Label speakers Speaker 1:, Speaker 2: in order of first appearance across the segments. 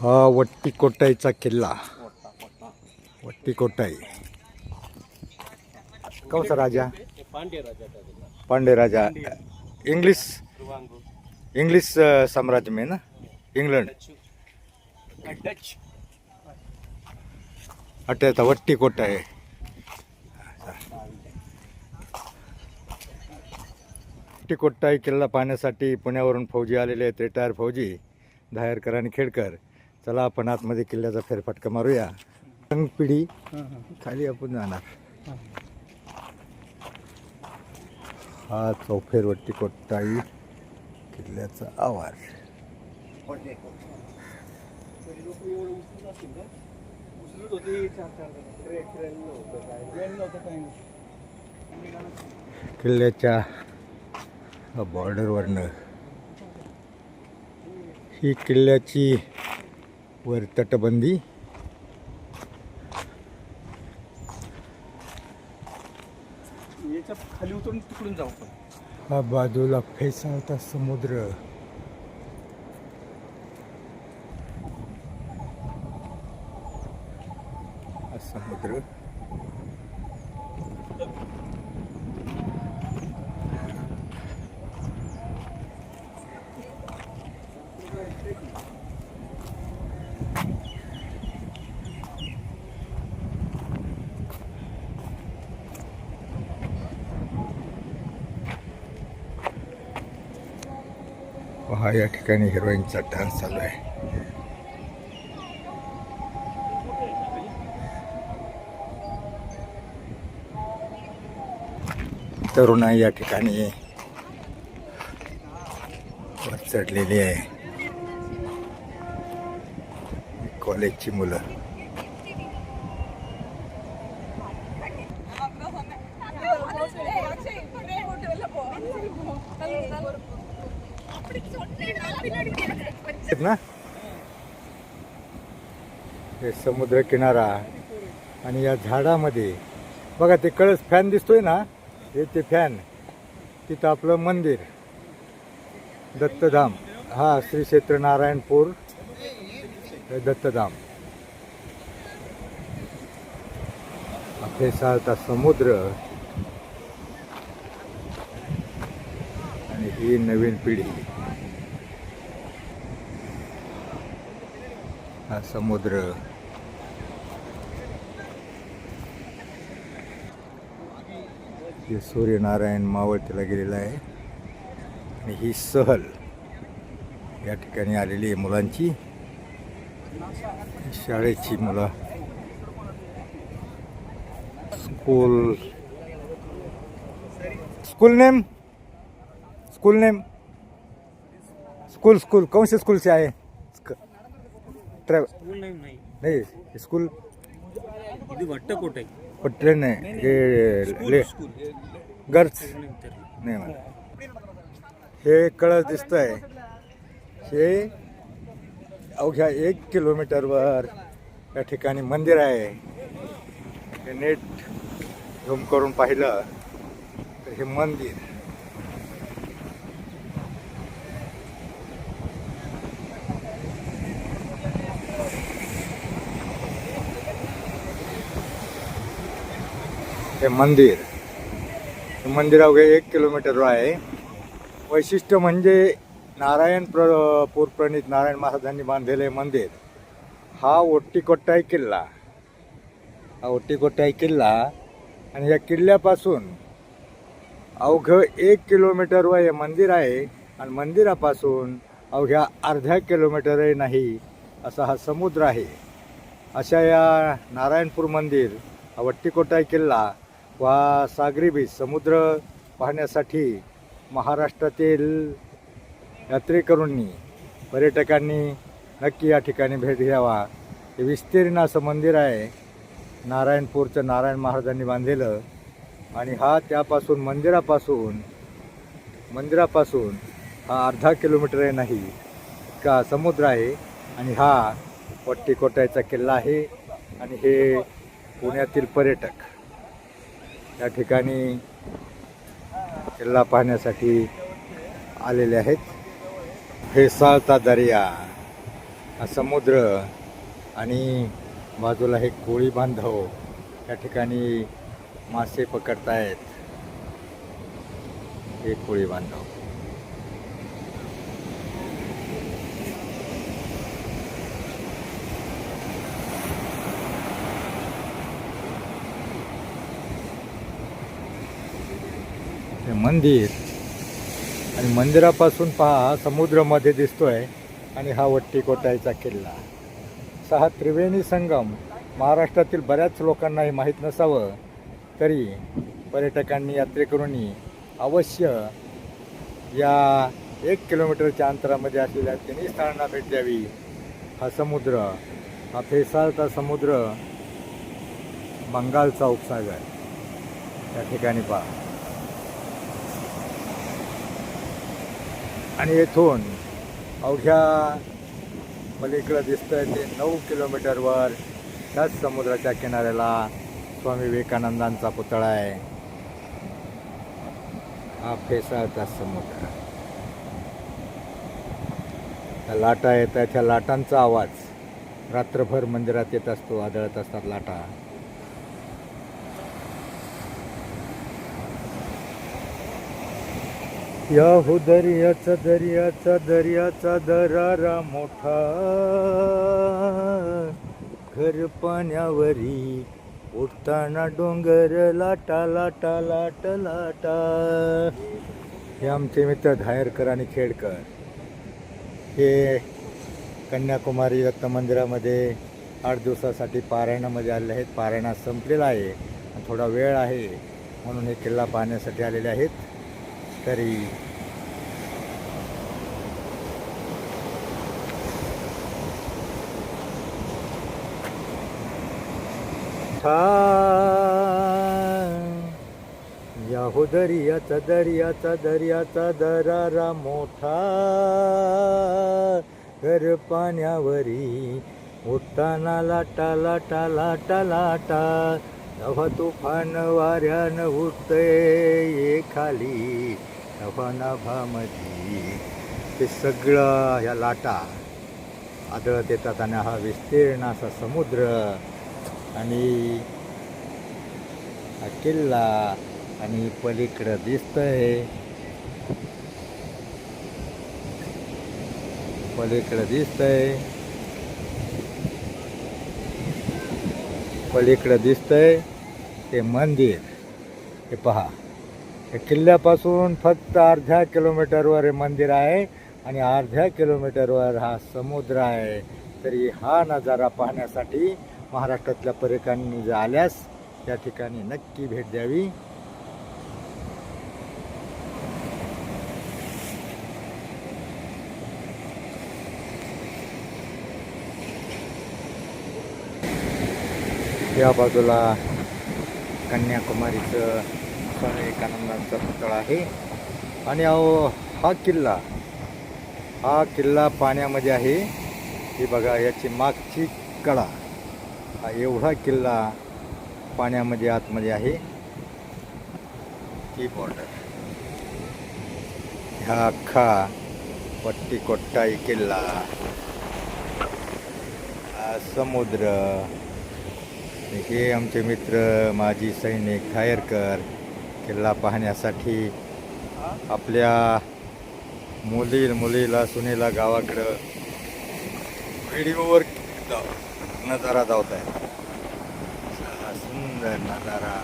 Speaker 1: हा वट्टी कोटाईचा किल्ला. वट्टी कोटाई कौसा राजा?
Speaker 2: पांडे राजा.
Speaker 1: पांडे राजा इंग्लिश इंग्लिश साम्राज्य में ना? इंग्लंड.
Speaker 2: डच
Speaker 1: आता वट्टी कोटा आहे वट्टी किल्ला पाहण्यासाठी पुण्यावरून फौजी आलेले आहेत रिटायर फौजी धायरकर आणि खेडकर. चला आपण आतमध्ये किल्ल्याचा फेरफटका मारूया. रंग पिढी खाली आपण जाणार. हा. चौफेरवट्टी कोटाई किल्ल्याचा
Speaker 2: काय
Speaker 1: किल्ल्याच्या बॉर्डरवरनं ही किल्ल्याची वर तटबंदी.
Speaker 2: याच्या खाली उतरून तिकडून जाऊ पण
Speaker 1: हा बाजूला फेसाळता समुद्र हा समुद्र हा या ठिकाणी हिरोईनचा डान्स चालू आहे. तरुणा या ठिकाणी. चढलेली आहे. कॉलेजची मुलं. ना? हे समुद्र किनारा आणि या झाडामध्ये. बघा ते कळस फॅन दिसतोय ना? हे ते फॅन तिथं आपलं मंदिर. दत्तधाम. हा श्री क्षेत्र नारायणपूर दत्तधाम. आपले फेसाळता समुद्र. आणि ही नवीन पिढी. हा समुद्र. हे सूर्यनारायण मावळतीला गेलेला आहे. आणि ही सहल या ठिकाणी आलेली आहे मुलांची. शाळेची मुलं. School. School name. School name. School school. कौन से स्कूल से आए ट्रैवल
Speaker 2: स्कूल नाही नाही
Speaker 1: नहीं स्कूल
Speaker 2: ఇది వట్టకోట
Speaker 1: पर ट्रेन आहे हे ले
Speaker 2: स्कूल
Speaker 1: गर्ल्स नाही मला हे कळस दिसत आहे हे अवघ्या एक किलोमीटरवर या ठिकाणी मंदिर आहे हे नेट झूम करून पाहिलं तर हे मंदिर हे मंदिर. हे मंदिर अवघे एक किलोमीटरवर आहे. वैशिष्ट्य म्हणजे नारायण प्र पूरप्रणित नारायण महाराजांनी बांधलेले मंदिर. हा ओट्टीकोट्टाई किल्ला. हा ओट्टीकोट्टाई किल्ला आणि या किल्ल्यापासून अवघं एक किलोमीटरवर हे मंदिर आहे आणि मंदिरापासून अवघ्या अर्ध्या किलोमीटरही नाही असा हा समुद्र आहे. अशा या नारायणपूर मंदिर हा वट्टीकोटाई किल्ला वा सागरी बीच समुद्र पाहण्यासाठी महाराष्ट्रातील यात्रेकरूंनी पर्यटकांनी नक्की या ठिकाणी भेट घ्यावा. हे विस्तीर्ण असं मंदिर आहे. नारायणपूरचं नारायण महाराजांनी बांधलेलं आणि हा त्यापासून मंदिरापासून मंदिरापासून हा अर्धा किलोमीटर नाही का समुद्र आहे आणि हा वट्टीकोटाईचा किल्ला आहे आणि हे पुण्यातील पर्यटक. या ठिकाणी किल्ला पाहण्यासाठी आलेले आहेत. फेसाळता दर्या हा समुद्र आणि बाजूला हे कोळी बांधव या ठिकाणी मासे पकडतायत. हे कोळी बांधव. हे मंदिर. आणि मंदिरापासून पहा समुद्रामध्ये दिसतोय आणि हा वट्टी किल्ला. सहा त्रिवेणी संगम. महाराष्ट्रातील बऱ्याच लोकांना हे माहीत नसावं तरी पर्यटकांनी यात्रेकरूंनी अवश्य या एक किलोमीटरच्या अंतरामध्ये असलेल्या तिन्ही स्थळांना भेट द्यावी. हा समुद्र हा फेसाळचा समुद्र बंगालचा उपसागर. त्या ठिकाणी पहा. आणि येथून अवघ्या पलीकडं दिसतंय ते नऊ किलोमीटरवर त्याच समुद्राच्या किनाऱ्याला स्वामी विवेकानंदांचा पुतळा आहे. हा फेसाळचा समुद्र. त्या लाटा येतात त्या लाटांचा आवाज रात्रभर मंदिरात येत असतो आदळत असतात लाटा. याहू दर्याचा दर्याचा दर्याचा दरारा मोठा. घर पाण्यावरी उठताना डोंगर लाटा लाटा लाट लाटा. हे आमचे मित्र धायरकर आणि खेडकर. हे कन्याकुमारी दत्त मंदिरामध्ये आठ दिवसासाठी पारायणामध्ये आलेले आहेत. पारायणा संपलेला आहे. आणि थोडा वेळ आहे. म्हणून हे किल्ला पाहण्यासाठी आलेले आहेत. तरी याहो दर्याचा दर्याचा दर्याचा दरारा मोठा. घर पाण्यावरी उठताना लाटा लाटा लाटा लाटा. नवा तुफान वाऱ्यानं उठते ये खाली. नभा नभामधी ते सगळं ह्या लाटा. आदळत येतात आणि हा विस्तीर्ण असा समुद्र. आणि हा किल्ला आणि पलीकडं दिसतंय. पलीकडं दिसतंय. पलीकडं दिसतंय ते मंदिर. हे पहा. हे किल्ल्यापासून फक्त अर्ध्या किलोमीटरवर हे मंदिर आहे आणि अर्ध्या किलोमीटरवर हा समुद्र आहे. तरी हा नजारा पाहण्यासाठी महाराष्ट्रातल्या पर्यटकांनी जर आल्यास त्या ठिकाणी नक्की भेट द्यावी. या बाजूला कन्याकुमारीचं स्वामी विवेकानंदांचा पुतळा आहे. आणि अहो हा किल्ला हा किल्ला पाण्यामध्ये आहे. हे बघा याची मागची कडा हा एवढा किल्ला पाण्यामध्ये आतमध्ये आहे. ही बॉर्डर ह्या अख्खा पट्टी कोट्टाई किल्ला समुद्र हे आमचे मित्र माजी सैनिक खायरकर किल्ला पाहण्यासाठी आपल्या मुली मुलीला सुनेला गावाकडं व्हिडिओवर नजारा जावत आहे असा सुंदर नजारा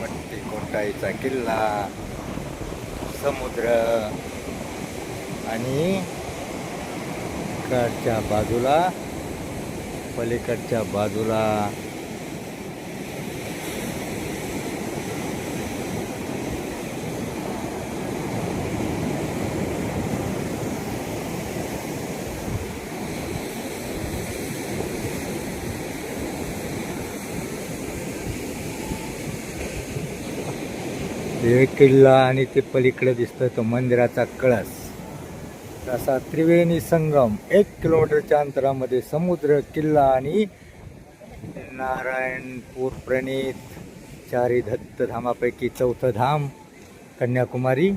Speaker 1: पट्टी कोटाईचा किल्ला समुद्र आणि कडच्या बाजूला पलीकडच्या बाजूला. हे किल्ला आणि ते पलीकडे दिसतोय तो मंदिराचा कळस. असा त्रिवेणी संगम एक किलोमीटरच्या अंतरामध्ये समुद्र किल्ला आणि नारायणपूर प्रणित चारी दत्त धामापैकी चौथं धाम कन्याकुमारी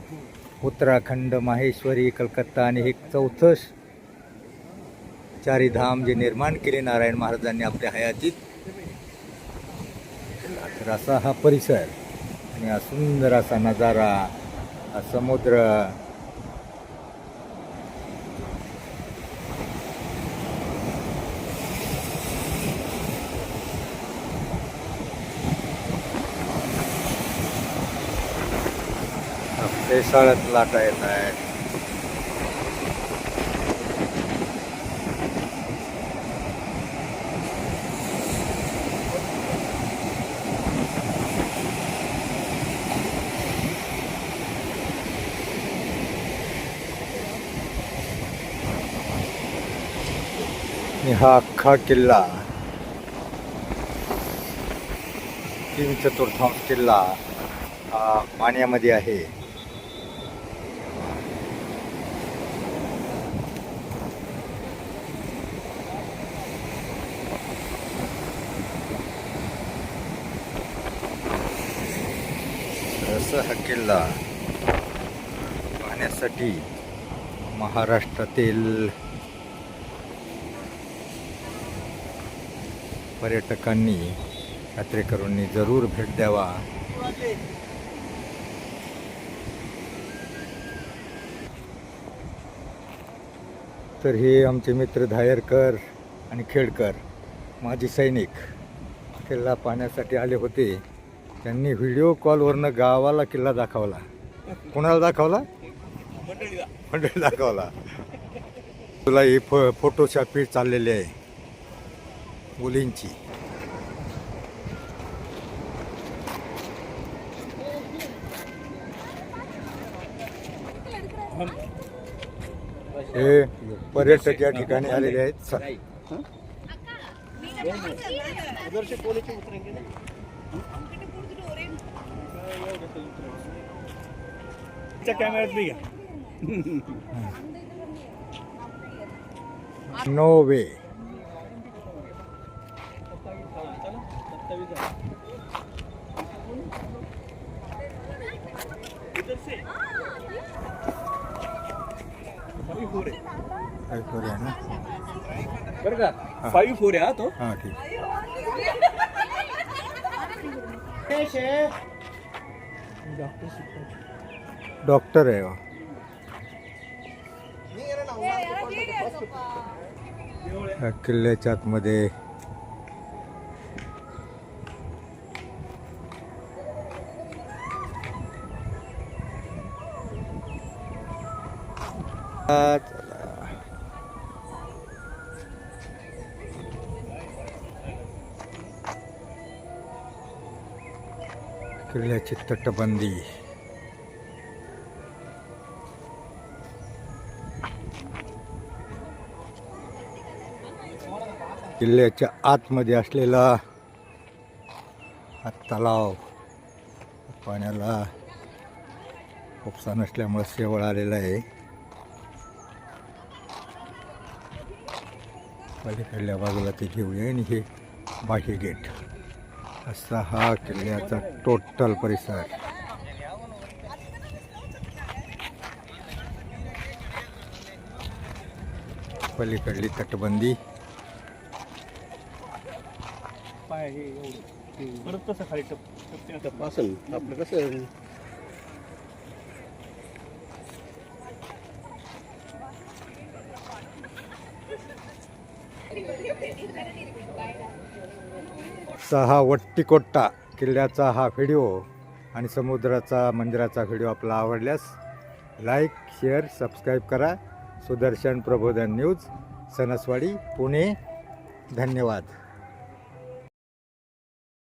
Speaker 1: उत्तराखंड माहेश्वरी कलकत्ता आणि हे चौथं चारी धाम जे निर्माण केले नारायण महाराजांनी आपल्या हयातीत. तर असा हा परिसर आणि हा सुंदर असा नजारा हा समुद्र पेसाळत लाटा येत आहेत हा अख्खा किल्ला. तीन चतुर्थांश किल्ला पाण्यामध्ये आहे तर असा हा किल्ला पाहण्यासाठी महाराष्ट्रातील पर्यटकांनी यात्रेकरूंनी जरूर भेट द्यावा. तर हे आमचे मित्र धायरकर आणि खेडकर माजी सैनिक किल्ला पाहण्यासाठी आले होते. त्यांनी व्हिडिओ कॉलवरनं गावाला किल्ला दाखवला. कोणाला दाखवला?
Speaker 2: मंडळीला.
Speaker 1: मंडळी दाखवला. तुला ही फो फोटोशॉपी चाललेली आहे. मुलींची. हे पर्यटक या ठिकाणी आलेले आहेत. च-
Speaker 2: उधर से कोने से उतरेंगे ना च्या कॅमेऱ्यात बी घ्या
Speaker 1: नो वे
Speaker 2: फाईव्ह फोर आहे
Speaker 1: ना
Speaker 2: बरं का? फाईव्ह फोर आहे हा तो.
Speaker 1: हां ठीक. डॉक्टर डॉक्टर आहे किल्ल्याच्या आतमध्ये. किल्ल्याची तटबंदी. किल्ल्याच्या आतमध्ये असलेला हा तलाव. पाण्याला उपसा नसल्यामुळे शेवळ आलेला आहे. पलीकडल्या बाजूला ते घेऊया आणि हे बाह्य गेट. असा हा किल्ल्याचा टोटल परिसर. पलीकडली तटबंदी.
Speaker 2: पाय हे एवढं? परत कसं खाली टप असेल आपलं कसं
Speaker 1: सहा वट्टीकोट्टा किल्ल्याचा हा व्हिडिओ आणि समुद्राचा मंदिराचा व्हिडिओ आपला आवडल्यास लाईक शेअर सबस्क्राईब करा. सुदर्शन प्रबोधन न्यूज सणसवाडी पुणे. धन्यवाद.